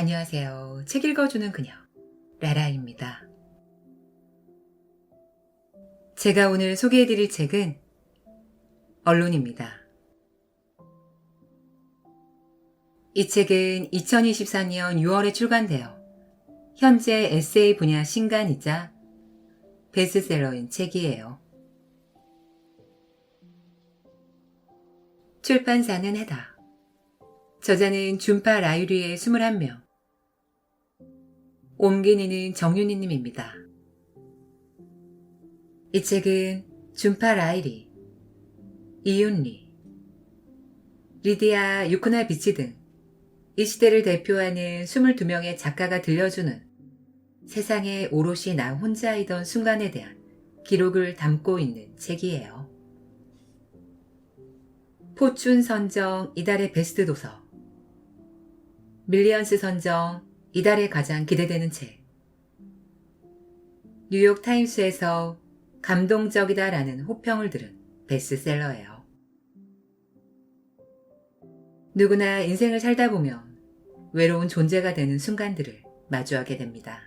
안녕하세요. 책 읽어주는 그녀, 라라입니다. 제가 오늘 소개해드릴 책은 언론입니다. 이 책은 2024년 6월에 출간되어 현재 에세이 분야 신간이자 베스트셀러인 책이에요. 출판사는 해다. 저자는 준파 라유리의 21명. 옮기니는 정윤희님입니다. 이 책은 준파 라이리, 이윤리, 리디아 유쿠나 비치 등 이 시대를 대표하는 22명의 작가가 들려주는 세상에 오롯이 나 혼자이던 순간에 대한 기록을 담고 있는 책이에요. 포춘 선정 이달의 베스트 도서 밀리언스 선정 이달의 가장 기대되는 책 뉴욕 타임스에서 감동적이다라는 호평을 들은 베스트셀러예요. 누구나 인생을 살다 보면 외로운 존재가 되는 순간들을 마주하게 됩니다.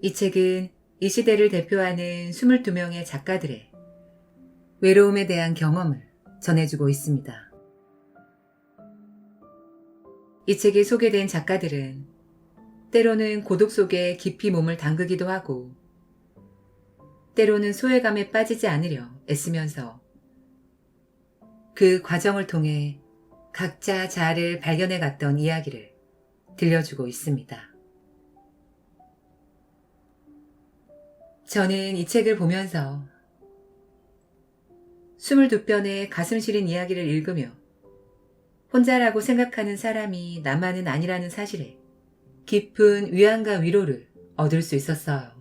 이 책은 이 시대를 대표하는 22명의 작가들의 외로움에 대한 경험을 전해주고 있습니다. 이 책에 소개된 작가들은 때로는 고독 속에 깊이 몸을 담그기도 하고 때로는 소외감에 빠지지 않으려 애쓰면서 그 과정을 통해 각자 자아를 발견해 갔던 이야기를 들려주고 있습니다. 저는 이 책을 보면서 22편의 가슴 시린 이야기를 읽으며 혼자라고 생각하는 사람이 나만은 아니라는 사실에 깊은 위안과 위로를 얻을 수 있었어요.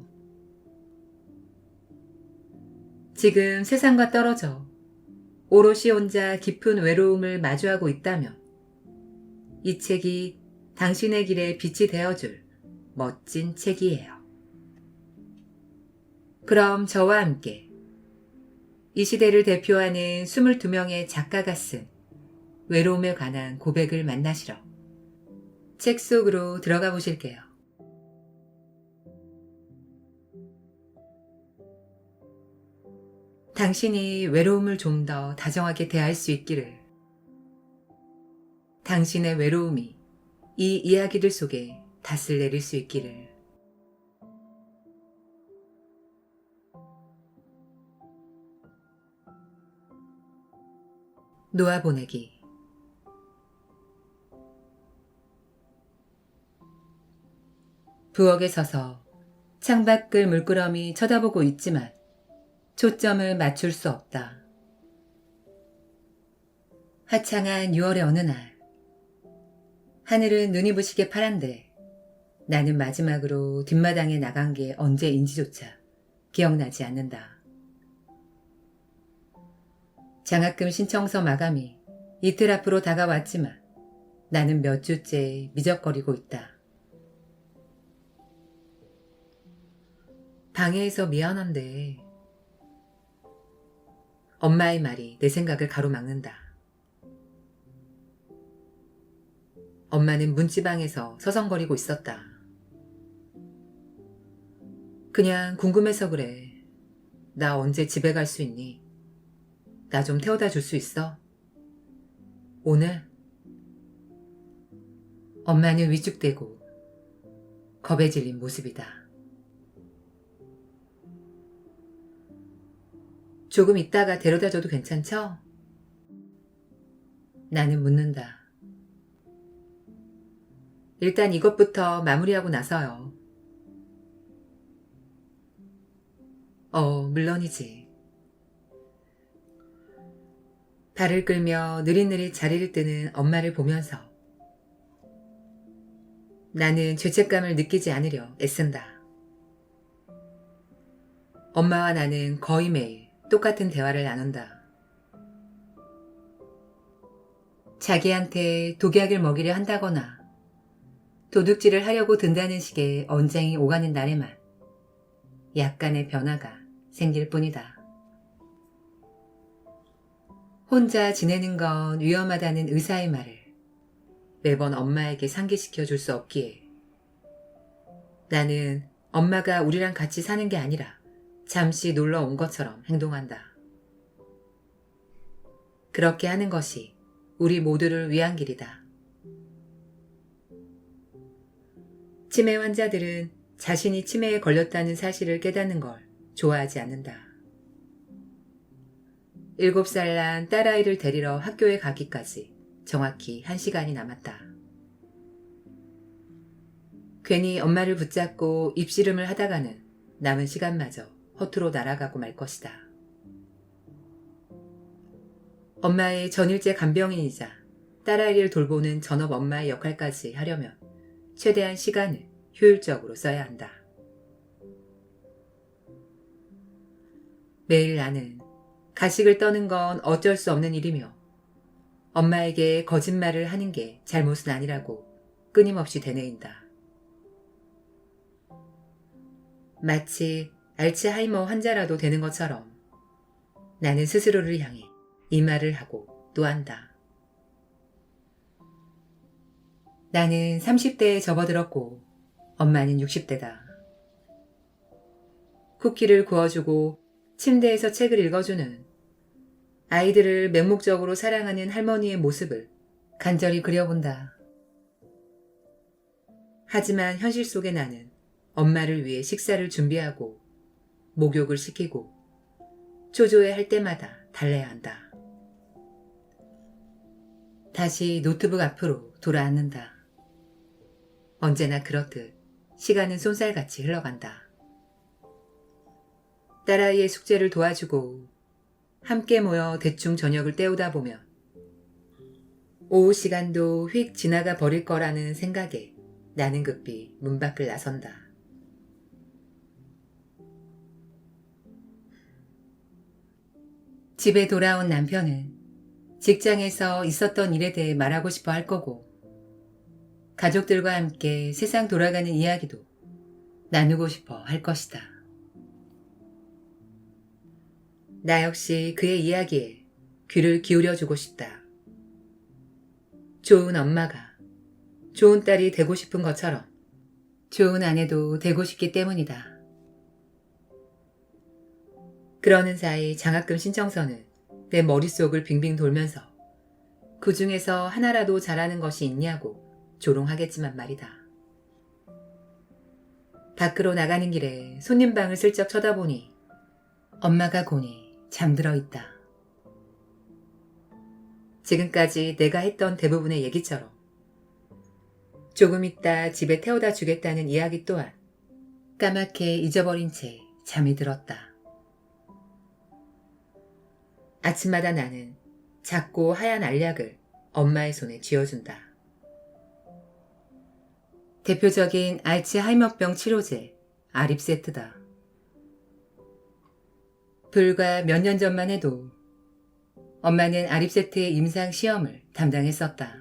지금 세상과 떨어져 오롯이 혼자 깊은 외로움을 마주하고 있다면 이 책이 당신의 길에 빛이 되어줄 멋진 책이에요. 그럼 저와 함께 이 시대를 대표하는 22명의 작가가 쓴 외로움에 관한 고백을 만나시러 책 속으로 들어가 보실게요. 당신이 외로움을 좀 더 다정하게 대할 수 있기를. 당신의 외로움이 이 이야기들 속에 닷을 내릴 수 있기를. 놓아보내기. 부엌에 서서 창밖을 물끄러미 쳐다보고 있지만 초점을 맞출 수 없다. 화창한 6월의 어느 날, 하늘은 눈이 부시게 파란데 나는 마지막으로 뒷마당에 나간 게 언제인지조차 기억나지 않는다. 장학금 신청서 마감이 이틀 앞으로 다가왔지만 나는 몇 주째 미적거리고 있다. 방해해서 미안한데 엄마의 말이 내 생각을 가로막는다. 엄마는 문지방에서 서성거리고 있었다. 그냥 궁금해서 그래. 나 언제 집에 갈 수 있니? 나 좀 태워다 줄 수 있어? 오늘? 엄마는 위축되고 겁에 질린 모습이다. 조금 있다가 데려다 줘도 괜찮죠? 나는 묻는다. 일단 이것부터 마무리하고 나서요. 어, 물론이지. 발을 끌며 느릿느릿 자리를 뜨는 엄마를 보면서 나는 죄책감을 느끼지 않으려 애쓴다. 엄마와 나는 거의 매일 똑같은 대화를 나눈다. 자기한테 독약을 먹이려 한다거나 도둑질을 하려고 든다는 식의 언쟁이 오가는 날에만 약간의 변화가 생길 뿐이다. 혼자 지내는 건 위험하다는 의사의 말을 매번 엄마에게 상기시켜 줄 수 없기에 나는 엄마가 우리랑 같이 사는 게 아니라 잠시 놀러 온 것처럼 행동한다. 그렇게 하는 것이 우리 모두를 위한 길이다. 치매 환자들은 자신이 치매에 걸렸다는 사실을 깨닫는 걸 좋아하지 않는다. 7살 난 딸아이를 데리러 학교에 가기까지 정확히 1시간이 남았다. 괜히 엄마를 붙잡고 입씨름을 하다가는 남은 시간마저 허투루 날아가고 말 것이다. 엄마의 전일제 간병인이자 딸아이를 돌보는 전업 엄마의 역할까지 하려면 최대한 시간을 효율적으로 써야 한다. 매일 나는 가식을 떠는 건 어쩔 수 없는 일이며 엄마에게 거짓말을 하는 게 잘못은 아니라고 끊임없이 되뇌인다. 마치 알츠하이머 환자라도 되는 것처럼 나는 스스로를 향해 이 말을 하고 또 한다. 나는 30대에 접어들었고 엄마는 60대다. 쿠키를 구워주고 침대에서 책을 읽어주는 아이들을 맹목적으로 사랑하는 할머니의 모습을 간절히 그려본다. 하지만 현실 속의 나는 엄마를 위해 식사를 준비하고 목욕을 시키고 초조해 할 때마다 달래야 한다. 다시 노트북 앞으로 돌아앉는다. 언제나 그렇듯 시간은 쏜살같이 흘러간다. 딸아이의 숙제를 도와주고 함께 모여 대충 저녁을 때우다 보면 오후 시간도 휙 지나가 버릴 거라는 생각에 나는 급히 문 밖을 나선다. 집에 돌아온 남편은 직장에서 있었던 일에 대해 말하고 싶어 할 거고, 가족들과 함께 세상 돌아가는 이야기도 나누고 싶어 할 것이다. 나 역시 그의 이야기에 귀를 기울여 주고 싶다. 좋은 엄마가 좋은 딸이 되고 싶은 것처럼 좋은 아내도 되고 싶기 때문이다. 그러는 사이 장학금 신청서는 내 머릿속을 빙빙 돌면서 그 중에서 하나라도 잘하는 것이 있냐고 조롱하겠지만 말이다. 밖으로 나가는 길에 손님 방을 슬쩍 쳐다보니 엄마가 고니 잠들어 있다. 지금까지 내가 했던 대부분의 얘기처럼 조금 있다 집에 태워다 주겠다는 이야기 또한 까맣게 잊어버린 채 잠이 들었다. 아침마다 나는 작고 하얀 알약을 엄마의 손에 쥐어준다. 대표적인 알츠하이머병 치료제 아립 세트다. 불과 몇 년 전만 해도 엄마는 아립 세트의 임상 시험을 담당했었다.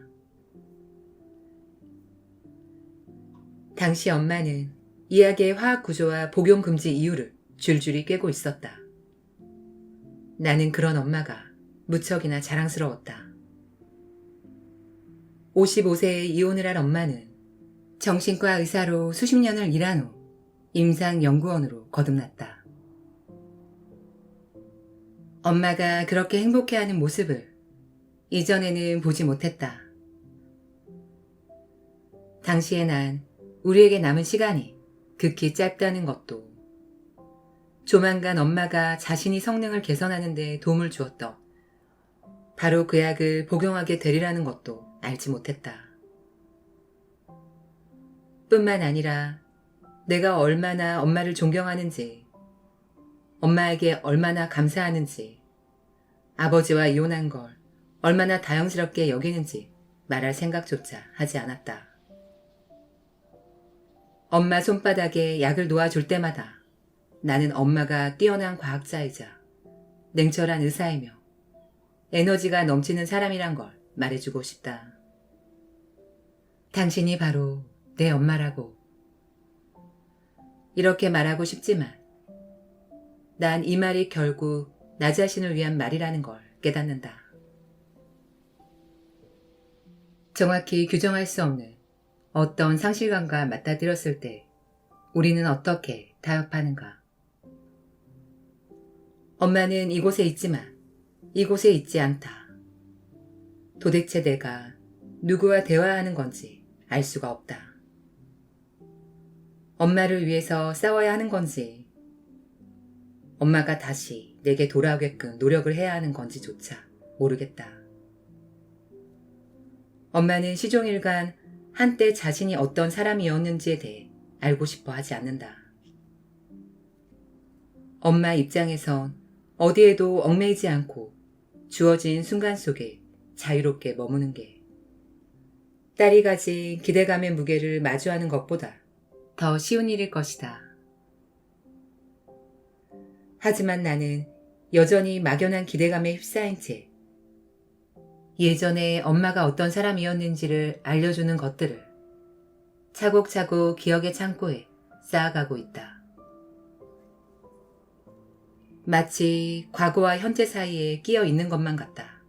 당시 엄마는 이약의 화학 구조와 복용 금지 이유를 줄줄이 꿰고 있었다. 나는 그런 엄마가 무척이나 자랑스러웠다. 55세에 이혼을 한 엄마는 정신과 의사로 수십 년을 일한 후 임상연구원으로 거듭났다. 엄마가 그렇게 행복해하는 모습을 이전에는 보지 못했다. 당시에 난 우리에게 남은 시간이 극히 짧다는 것도 조만간 엄마가 자신이 성능을 개선하는 데 도움을 주었던 바로 그 약을 복용하게 되리라는 것도 알지 못했다. 뿐만 아니라 내가 얼마나 엄마를 존경하는지, 엄마에게 얼마나 감사하는지, 아버지와 이혼한 걸 얼마나 다영스럽게 여기는지 말할 생각조차 하지 않았다. 엄마 손바닥에 약을 놓아줄 때마다 나는 엄마가 뛰어난 과학자이자 냉철한 의사이며 에너지가 넘치는 사람이란 걸 말해주고 싶다. 당신이 바로 내 엄마라고. 이렇게 말하고 싶지만 난 이 말이 결국 나 자신을 위한 말이라는 걸 깨닫는다. 정확히 규정할 수 없는 어떤 상실감과 맞닥뜨렸을 때 우리는 어떻게 타협하는가? 엄마는 이곳에 있지만 이곳에 있지 않다. 도대체 내가 누구와 대화하는 건지 알 수가 없다. 엄마를 위해서 싸워야 하는 건지, 엄마가 다시 내게 돌아오게끔 노력을 해야 하는 건지조차 모르겠다. 엄마는 시종일관 한때 자신이 어떤 사람이었는지에 대해 알고 싶어 하지 않는다. 엄마 입장에선 어디에도 얽매이지 않고 주어진 순간 속에 자유롭게 머무는 게 딸이 가진 기대감의 무게를 마주하는 것보다 더 쉬운 일일 것이다. 하지만 나는 여전히 막연한 기대감에 휩싸인 채 예전에 엄마가 어떤 사람이었는지를 알려주는 것들을 차곡차곡 기억의 창고에 쌓아가고 있다. 마치 과거와 현재 사이에 끼어 있는 것만 같다.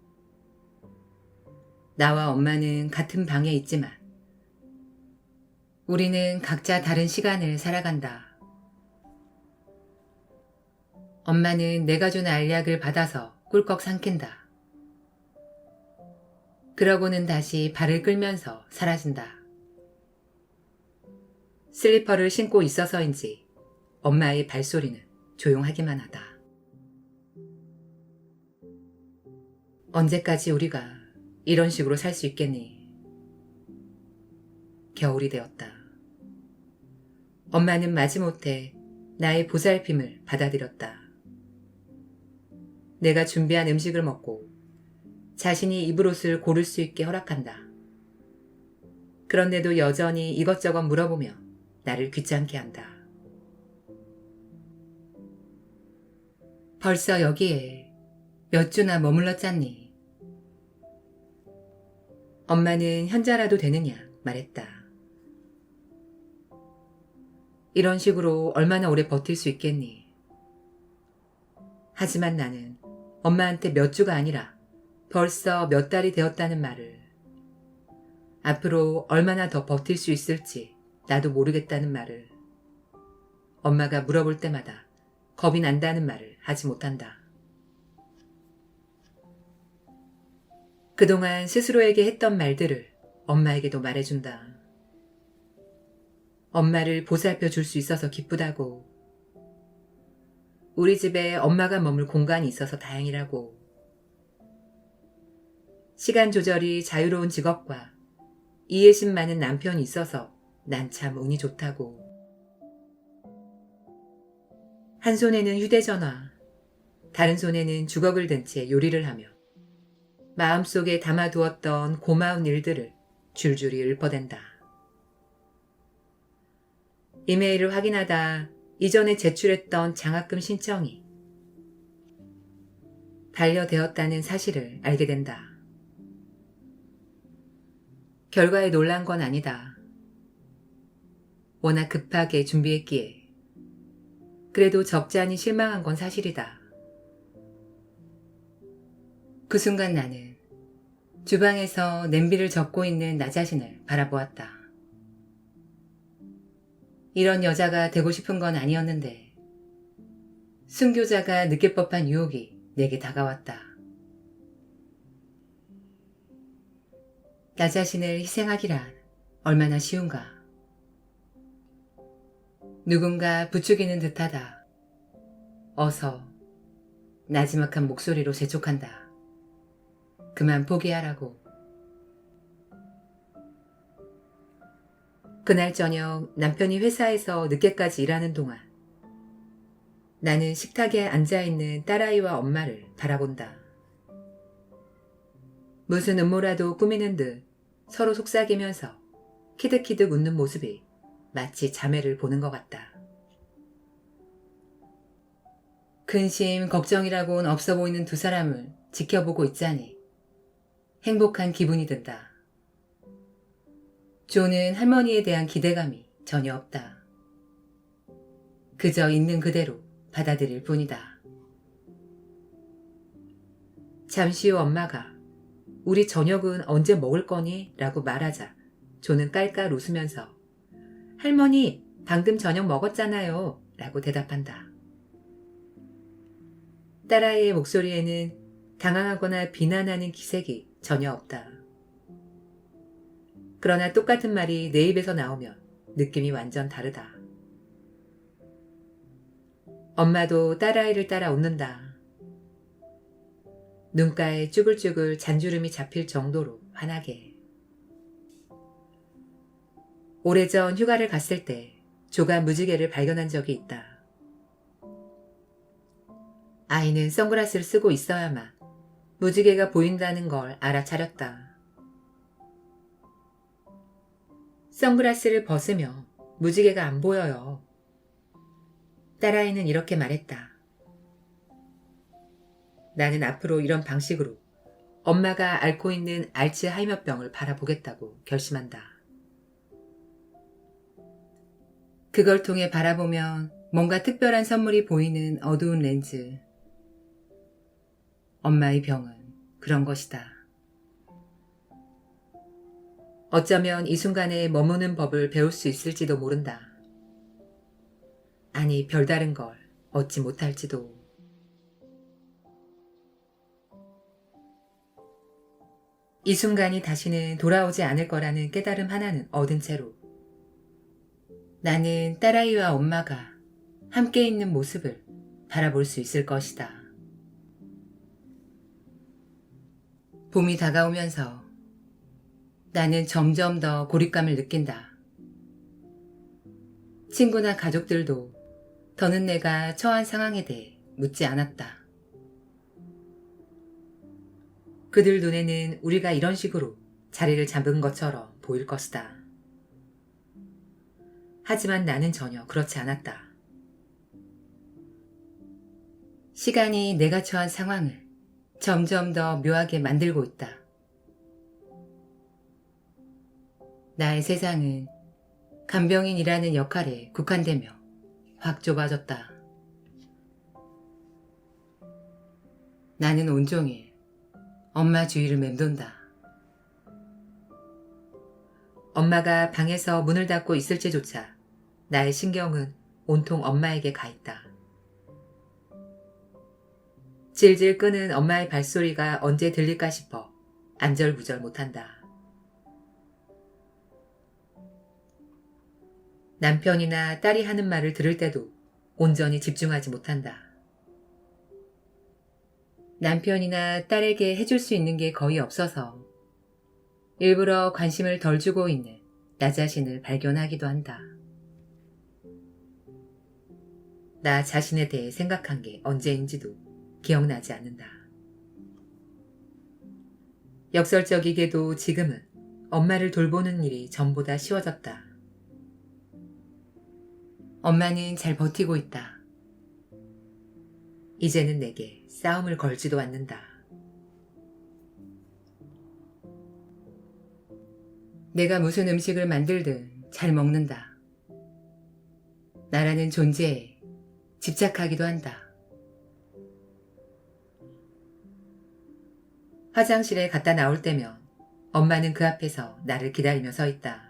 나와 엄마는 같은 방에 있지만 우리는 각자 다른 시간을 살아간다. 엄마는 내가 준 알약을 받아서 꿀꺽 삼킨다. 그러고는 다시 발을 끌면서 사라진다. 슬리퍼를 신고 있어서인지 엄마의 발소리는 조용하기만 하다. 언제까지 우리가 이런 식으로 살 수 있겠니? 겨울이 되었다. 엄마는 마지못해 나의 보살핌을 받아들였다. 내가 준비한 음식을 먹고 자신이 입을 옷을 고를 수 있게 허락한다. 그런데도 여전히 이것저것 물어보며 나를 귀찮게 한다. 벌써 여기에 몇 주나 머물렀잖니? 엄마는 현자라도 되느냐 말했다. 이런 식으로 얼마나 오래 버틸 수 있겠니? 하지만 나는 엄마한테 몇 주가 아니라 벌써 몇 달이 되었다는 말을 앞으로 얼마나 더 버틸 수 있을지 나도 모르겠다는 말을 엄마가 물어볼 때마다 겁이 난다는 말을 하지 못한다. 그동안 스스로에게 했던 말들을 엄마에게도 말해준다. 엄마를 보살펴 줄 수 있어서 기쁘다고. 우리 집에 엄마가 머물 공간이 있어서 다행이라고. 시간 조절이 자유로운 직업과 이해심 많은 남편이 있어서 난 참 운이 좋다고. 한 손에는 휴대전화, 다른 손에는 주걱을 든 채 요리를 하며 마음속에 담아두었던 고마운 일들을 줄줄이 읊어댄다. 이메일을 확인하다 이전에 제출했던 장학금 신청이 반려되었다는 사실을 알게 된다. 결과에 놀란 건 아니다. 워낙 급하게 준비했기에 그래도 적지 않이 실망한 건 사실이다. 그 순간 나는 주방에서 냄비를 접고 있는 나 자신을 바라보았다. 이런 여자가 되고 싶은 건 아니었는데 순교자가 느낄 법한 유혹이 내게 다가왔다. 나 자신을 희생하기란 얼마나 쉬운가. 누군가 부추기는 듯하다. 어서 나지막한 목소리로 재촉한다. 그만 포기하라고. 그날 저녁 남편이 회사에서 늦게까지 일하는 동안 나는 식탁에 앉아있는 딸아이와 엄마를 바라본다. 무슨 음모라도 꾸미는 듯 서로 속삭이면서 키득키득 웃는 모습이 마치 자매를 보는 것 같다. 근심, 걱정이라고는 없어 보이는 두 사람을 지켜보고 있자니 행복한 기분이 든다. 조는 할머니에 대한 기대감이 전혀 없다. 그저 있는 그대로 받아들일 뿐이다. 잠시 후 엄마가 우리 저녁은 언제 먹을 거니? 라고 말하자 조는 깔깔 웃으면서 할머니, 방금 저녁 먹었잖아요. 라고 대답한다. 딸아이의 목소리에는 당황하거나 비난하는 기색이 전혀 없다. 그러나 똑같은 말이 내 입에서 나오면 느낌이 완전 다르다. 엄마도 딸아이를 따라 웃는다. 눈가에 쭈글쭈글 잔주름이 잡힐 정도로 환하게. 오래전 휴가를 갔을 때 조가 무지개를 발견한 적이 있다. 아이는 선글라스를 쓰고 있어야만 무지개가 보인다는 걸 알아차렸다. 선글라스를 벗으며 무지개가 안 보여요. 딸아이는 이렇게 말했다. 나는 앞으로 이런 방식으로 엄마가 앓고 있는 알츠하이머병을 바라보겠다고 결심한다. 그걸 통해 바라보면 뭔가 특별한 선물이 보이는 어두운 렌즈. 엄마의 병은 그런 것이다. 어쩌면 이 순간에 머무는 법을 배울 수 있을지도 모른다. 아니, 별다른 걸 얻지 못할지도. 이 순간이 다시는 돌아오지 않을 거라는 깨달음 하나는 얻은 채로 나는 딸아이와 엄마가 함께 있는 모습을 바라볼 수 있을 것이다. 봄이 다가오면서 나는 점점 더 고립감을 느낀다. 친구나 가족들도 더는 내가 처한 상황에 대해 묻지 않았다. 그들 눈에는 우리가 이런 식으로 자리를 잡은 것처럼 보일 것이다. 하지만 나는 전혀 그렇지 않았다. 시간이 내가 처한 상황을 점점 더 묘하게 만들고 있다. 나의 세상은 간병인이라는 역할에 국한되며 확 좁아졌다. 나는 온종일 엄마 주위를 맴돈다. 엄마가 방에서 문을 닫고 있을지조차 나의 신경은 온통 엄마에게 가 있다. 질질 끄는 엄마의 발소리가 언제 들릴까 싶어 안절부절 못한다. 남편이나 딸이 하는 말을 들을 때도 온전히 집중하지 못한다. 남편이나 딸에게 해줄 수 있는 게 거의 없어서 일부러 관심을 덜 주고 있는 나 자신을 발견하기도 한다. 나 자신에 대해 생각한 게 언제인지도 기억나지 않는다. 역설적이게도 지금은 엄마를 돌보는 일이 전보다 쉬워졌다. 엄마는 잘 버티고 있다. 이제는 내게 싸움을 걸지도 않는다. 내가 무슨 음식을 만들든 잘 먹는다. 나라는 존재에 집착하기도 한다. 화장실에 갔다 나올 때면 엄마는 그 앞에서 나를 기다리며 서 있다.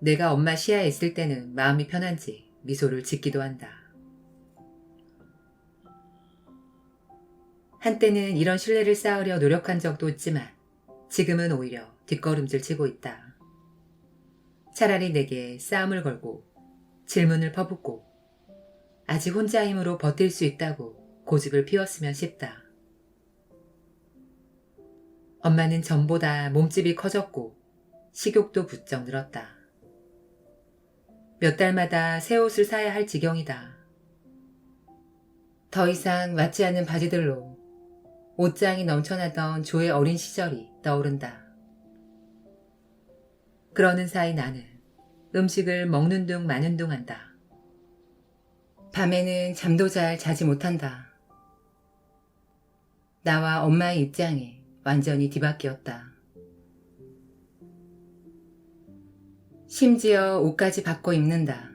내가 엄마 시야에 있을 때는 마음이 편한지 미소를 짓기도 한다. 한때는 이런 신뢰를 쌓으려 노력한 적도 있지만 지금은 오히려 뒷걸음질 치고 있다. 차라리 내게 싸움을 걸고 질문을 퍼붓고 아직 혼자 힘으로 버틸 수 있다고 고집을 피웠으면 싶다. 엄마는 전보다 몸집이 커졌고 식욕도 부쩍 늘었다. 몇 달마다 새 옷을 사야 할 지경이다. 더 이상 맞지 않는 바지들로 옷장이 넘쳐나던 조의 어린 시절이 떠오른다. 그러는 사이 나는 음식을 먹는 둥 마는 둥 한다. 밤에는 잠도 잘 자지 못한다. 나와 엄마의 입장이 완전히 뒤바뀌었다. 심지어 옷까지 바꿔 입는다.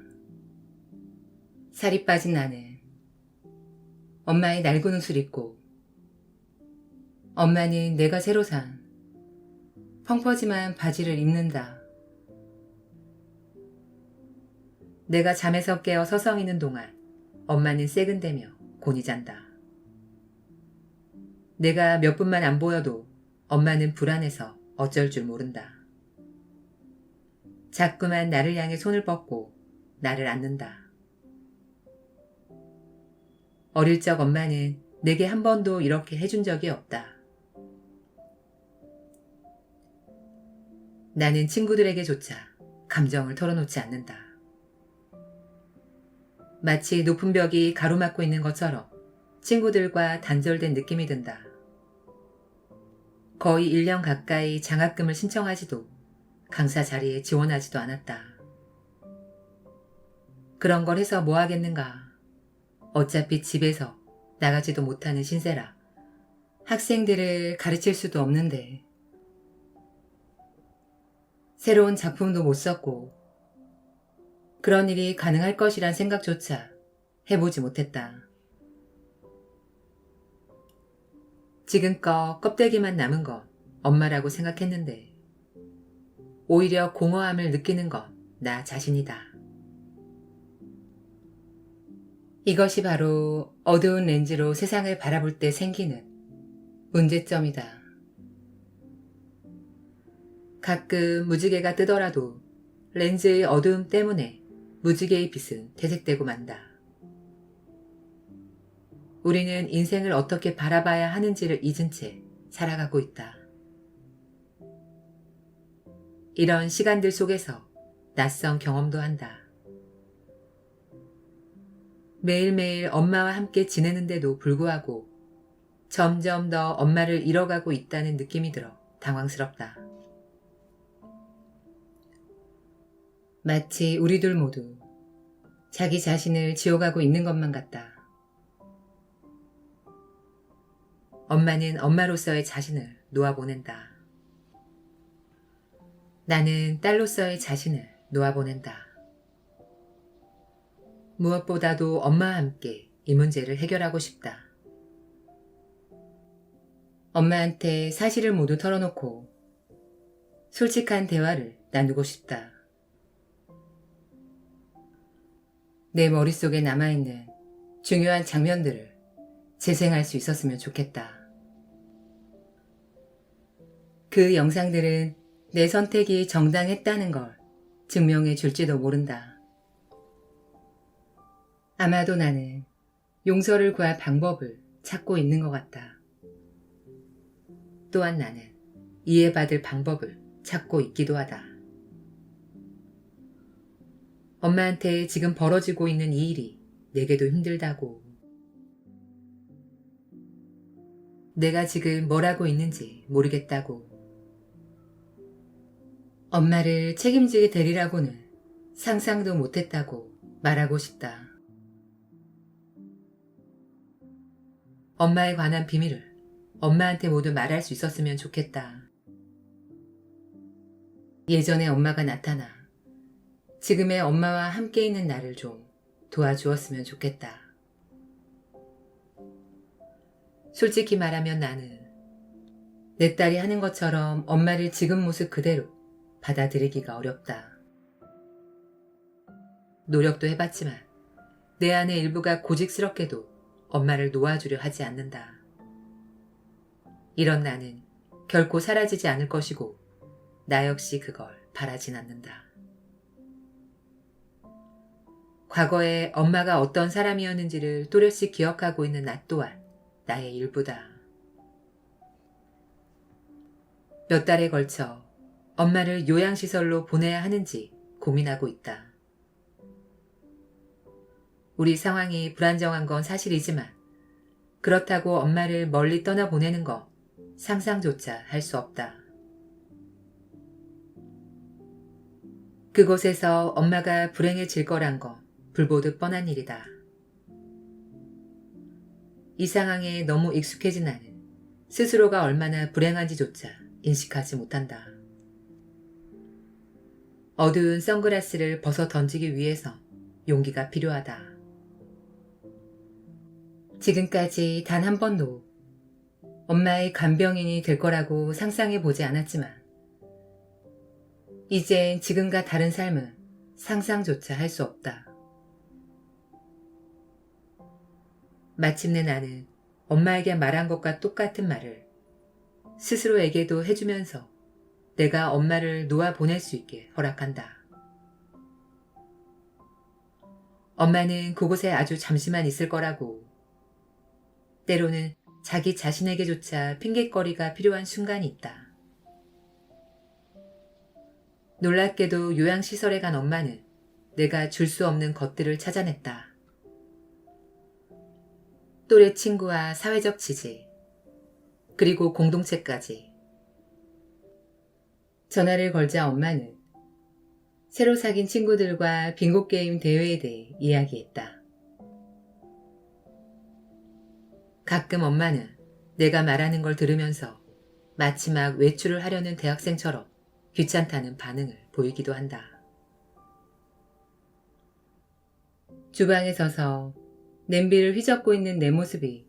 살이 빠진 나는 엄마의 낡은 옷을 입고 엄마는 내가 새로 산 펑퍼짐한 바지를 입는다. 내가 잠에서 깨어 서성이는 동안 엄마는 새근대며 곤히 잔다. 내가 몇 분만 안 보여도 엄마는 불안해서 어쩔 줄 모른다. 자꾸만 나를 향해 손을 뻗고 나를 안는다. 어릴 적 엄마는 내게 한 번도 이렇게 해준 적이 없다. 나는 친구들에게조차 감정을 털어놓지 않는다. 마치 높은 벽이 가로막고 있는 것처럼 친구들과 단절된 느낌이 든다. 거의 1년 가까이 장학금을 신청하지도 강사 자리에 지원하지도 않았다. 그런 걸 해서 뭐 하겠는가. 어차피 집에서 나가지도 못하는 신세라 학생들을 가르칠 수도 없는데 새로운 작품도 못 썼고 그런 일이 가능할 것이란 생각조차 해보지 못했다. 지금껏 껍데기만 남은 건 엄마라고 생각했는데 오히려 공허함을 느끼는 건나 자신이다. 이것이 바로 어두운 렌즈로 세상을 바라볼 때 생기는 문제점이다. 가끔 무지개가 뜨더라도 렌즈의 어두움 때문에 무지개의 빛은 퇴색되고 만다. 우리는 인생을 어떻게 바라봐야 하는지를 잊은 채 살아가고 있다. 이런 시간들 속에서 낯선 경험도 한다. 매일매일 엄마와 함께 지내는데도 불구하고 점점 더 엄마를 잃어가고 있다는 느낌이 들어 당황스럽다. 마치 우리들 모두 자기 자신을 지워가고 있는 것만 같다. 엄마는 엄마로서의 자신을 놓아보낸다. 나는 딸로서의 자신을 놓아보낸다. 무엇보다도 엄마와 함께 이 문제를 해결하고 싶다. 엄마한테 사실을 모두 털어놓고 솔직한 대화를 나누고 싶다. 내 머릿속에 남아있는 중요한 장면들을 재생할 수 있었으면 좋겠다. 그 영상들은 내 선택이 정당했다는 걸 증명해 줄지도 모른다. 아마도 나는 용서를 구할 방법을 찾고 있는 것 같다. 또한 나는 이해받을 방법을 찾고 있기도 하다. 엄마한테 지금 벌어지고 있는 이 일이 내게도 힘들다고. 내가 지금 뭘 하고 있는지 모르겠다고. 엄마를 책임지게 되리라고는 상상도 못했다고 말하고 싶다. 엄마에 관한 비밀을 엄마한테 모두 말할 수 있었으면 좋겠다. 예전에 엄마가 나타나 지금의 엄마와 함께 있는 나를 좀 도와주었으면 좋겠다. 솔직히 말하면 나는 내 딸이 하는 것처럼 엄마를 지금 모습 그대로 받아들이기가 어렵다. 노력도 해봤지만 내 안의 일부가 고직스럽게도 엄마를 놓아주려 하지 않는다. 이런 나는 결코 사라지지 않을 것이고 나 역시 그걸 바라진 않는다. 과거에 엄마가 어떤 사람이었는지를 또렷이 기억하고 있는 나 또한 나의 일부다. 몇 달에 걸쳐 엄마를 요양시설로 보내야 하는지 고민하고 있다. 우리 상황이 불안정한 건 사실이지만 그렇다고 엄마를 멀리 떠나 보내는 거 상상조차 할 수 없다. 그곳에서 엄마가 불행해질 거란 건 불보듯 뻔한 일이다. 이 상황에 너무 익숙해진 나는 스스로가 얼마나 불행한지조차 인식하지 못한다. 어두운 선글라스를 벗어 던지기 위해서 용기가 필요하다. 지금까지 단 한 번도 엄마의 간병인이 될 거라고 상상해 보지 않았지만, 이젠 지금과 다른 삶은 상상조차 할 수 없다. 마침내 나는 엄마에게 말한 것과 똑같은 말을 스스로에게도 해주면서 내가 엄마를 놓아 보낼 수 있게 허락한다. 엄마는 그곳에 아주 잠시만 있을 거라고. 때로는 자기 자신에게조차 핑계거리가 필요한 순간이 있다. 놀랍게도 요양시설에 간 엄마는 내가 줄 수 없는 것들을 찾아냈다. 또래 친구와 사회적 지지, 그리고 공동체까지. 전화를 걸자 엄마는 새로 사귄 친구들과 빙고 게임 대회에 대해 이야기했다. 가끔 엄마는 내가 말하는 걸 들으면서 마치 막 외출을 하려는 대학생처럼 귀찮다는 반응을 보이기도 한다. 주방에 서서 냄비를 휘젓고 있는 내 모습이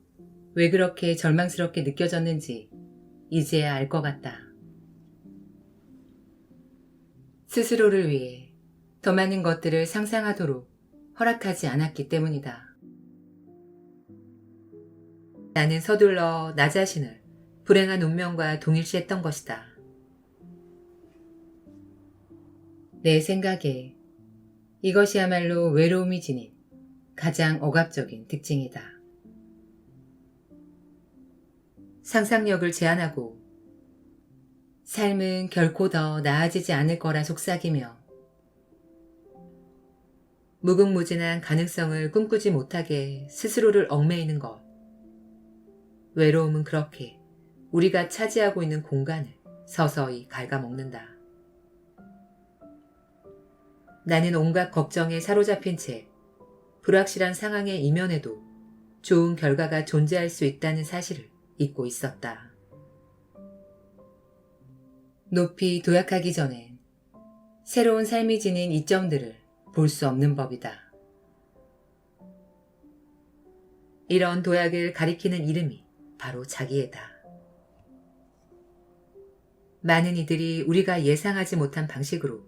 왜 그렇게 절망스럽게 느껴졌는지 이제야 알 것 같다. 스스로를 위해 더 많은 것들을 상상하도록 허락하지 않았기 때문이다. 나는 서둘러 나 자신을 불행한 운명과 동일시했던 것이다. 내 생각에 이것이야말로 외로움이 지닌 가장 억압적인 특징이다. 상상력을 제한하고 삶은 결코 더 나아지지 않을 거라 속삭이며 무궁무진한 가능성을 꿈꾸지 못하게 스스로를 얽매이는 것. 외로움은 그렇게 우리가 차지하고 있는 공간을 서서히 갉아먹는다. 나는 온갖 걱정에 사로잡힌 채 불확실한 상황에 이면에도 좋은 결과가 존재할 수 있다는 사실을 잊고 있었다. 높이 도약하기 전엔 새로운 삶이 지닌 이점들을 볼 수 없는 법이다. 이런 도약을 가리키는 이름이 바로 자기애다. 많은 이들이 우리가 예상하지 못한 방식으로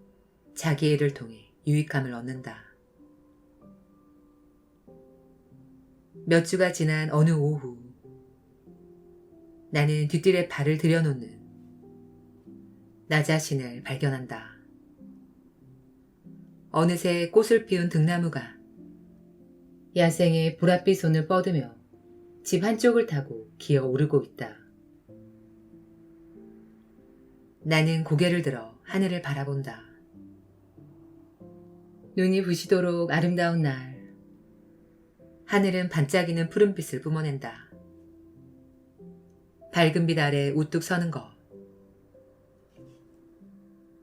자기애를 통해 유익함을 얻는다. 몇 주가 지난 어느 오후, 나는 뒷뜰에 발을 들여놓는 나 자신을 발견한다. 어느새 꽃을 피운 등나무가 야생의 보랏빛 손을 뻗으며 집 한쪽을 타고 기어 오르고 있다. 나는 고개를 들어 하늘을 바라본다. 눈이 부시도록 아름다운 날. 하늘은 반짝이는 푸른빛을 뿜어낸다. 밝은 빛 아래 우뚝 서는 것.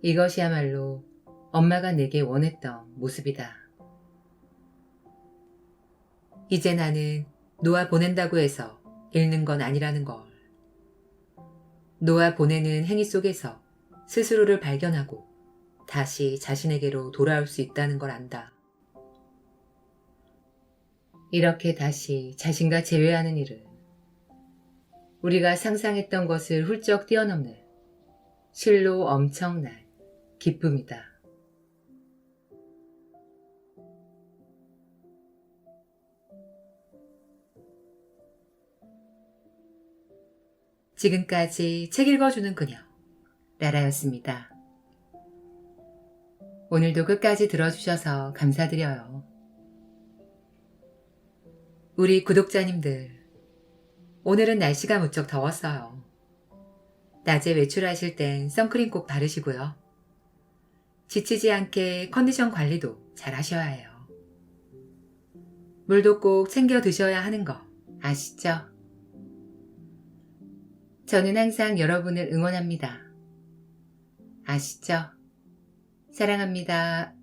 이것이야말로 엄마가 내게 원했던 모습이다. 이제 나는 놓아 보낸다고 해서 읽는 건 아니라는 걸. 놓아 보내는 행위 속에서 스스로를 발견하고 다시 자신에게로 돌아올 수 있다는 걸 안다. 이렇게 다시 자신과 재회하는 일은 우리가 상상했던 것을 훌쩍 뛰어넘는 실로 엄청난 기쁨이다. 지금까지 책 읽어주는 그녀, 라라였습니다. 오늘도 끝까지 들어주셔서 감사드려요. 우리 구독자님들, 오늘은 날씨가 무척 더웠어요. 낮에 외출하실 땐 선크림 꼭 바르시고요. 지치지 않게 컨디션 관리도 잘 하셔야 해요. 물도 꼭 챙겨 드셔야 하는 거 아시죠? 저는 항상 여러분을 응원합니다. 아시죠? 사랑합니다.